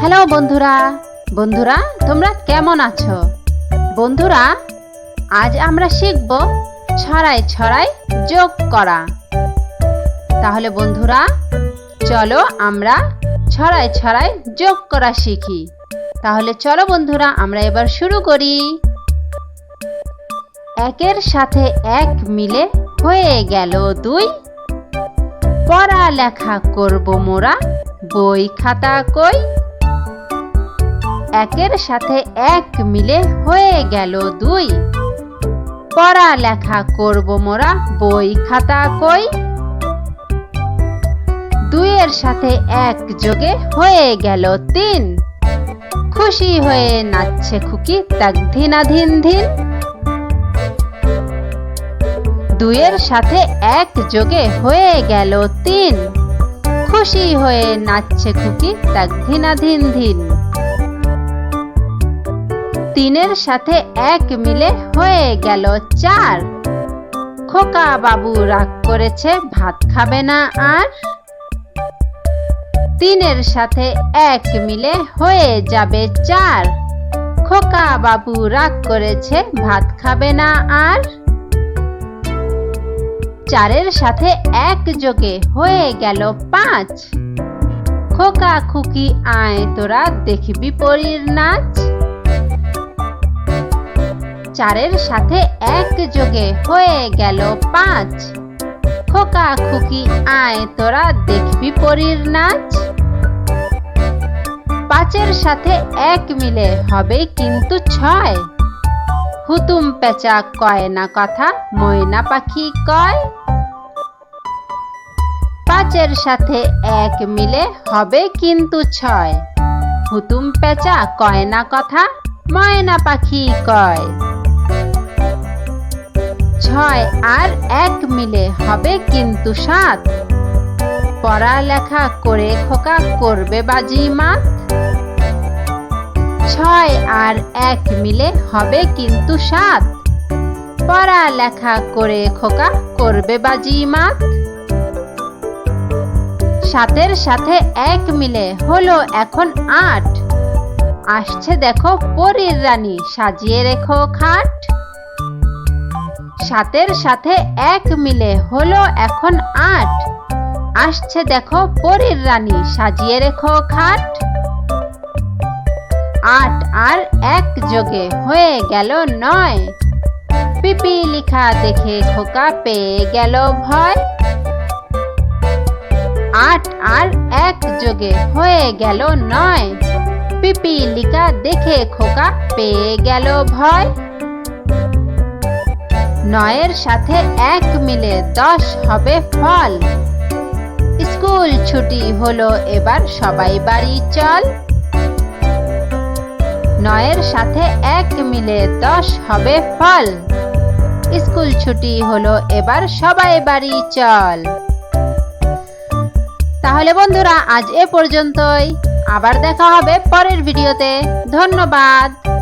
Hello বন্ধুরা। বন্ধুরা, তোমরা কেমন আছো? বন্ধুরা, আজ আমরা শিখব ছড়াই ছড়াই যোগ করা। তাহলে বন্ধুরা, চলো আমরা ছড়াই ছড়াই যোগ করা শিখি। তাহলে চলো বন্ধুরা, আমরা এবার শুরু করি। একের সাথে এক মিলে হয়ে গেল দুই। পড়ালেখা করব মোরা, বই খাতা কই? একের সাথে এক মিলে হয়ে গেল দুই। পড়ালেখা করব মোরা, বই খাতা কই? দুইয়ের সাথে এক যোগে হয়ে গেল তিন। খুশি হয়ে নাচছে খুকি তাক ধিনা ধিন দুইয়ের সাথে এক যোগে হয়ে গেল তিন। খুশি হয়ে নাচছে খুকি তাক ধিনা ধিন ধিন। তিনের সাথে এক মিলে হয়ে গেল চার। খোকা বাবু রাগ করেছে, ভাত খাবে না আর তিনের সাথে এক মিলে হয়ে যাবে চার। খোকা বাবু রাগ করেছে, ভাত খাবে না আর চারের সাথে এক যোগে হয়ে গেল পাঁচ। খোকা খুকি, আয় তোরা, দেখবি পরীর নাচ। চারের সাথে এক যোগে হয়ে গেল পাঁচ। খোকা খুকি, আয়, তোরা দেখবি পরীর নাচ। পাঁচের সাথে এক মিলে হবে কিন্তু ছয়। হুতুম পেঁচা কয় না কথা, ময়না পাখি কয়। পাঁচের সাথে এক মিলে হবে কিন্তু ছয়। হুতুম পেঁচা কয় না কথা, ময়না পাখি কয়। ছয় আর এক মিলে হবে কিন্তু সাত। পড়ালেখা করে খোকা করবে বাজি মাত। ছয় আর এক মিলে হবে কিন্তু সাত। পড়ালেখা করে খোকা করবে বাজি মাত। সাতের সাথে এক মিলে হলো এখন আট। আসছে দেখো পরীর রানী, সাজিয়ে রেখো খাট। সাতের সাথে এক মিলে হলো এখন আট। আসছে দেখো পরীর রানী, সাজিয়ে রেখো খাট। আট আর এক যোগে হয়ে গেল নয়। পিপি লিখা দেখে খোকা পেয়ে গেল ভয়। আট আর এক যোগে হয়ে গেল নয়। পিপি লিখা দেখে খোকা পেয়ে গেল ভয়। নয়ের সাথে এক মিলে দশ হবে ফল। স্কুল ছুটি হলো, এবার সবাই বাড়ি চল। নয়ের সাথে এক মিলে দশ হবে ফল। স্কুল ছুটি হলো, এবার সবাই বাড়ি চল। তাহলে বন্ধুরা, আজ এ পর্যন্তই। আবার দেখা হবে পরের ভিডিওতে। ধন্যবাদ।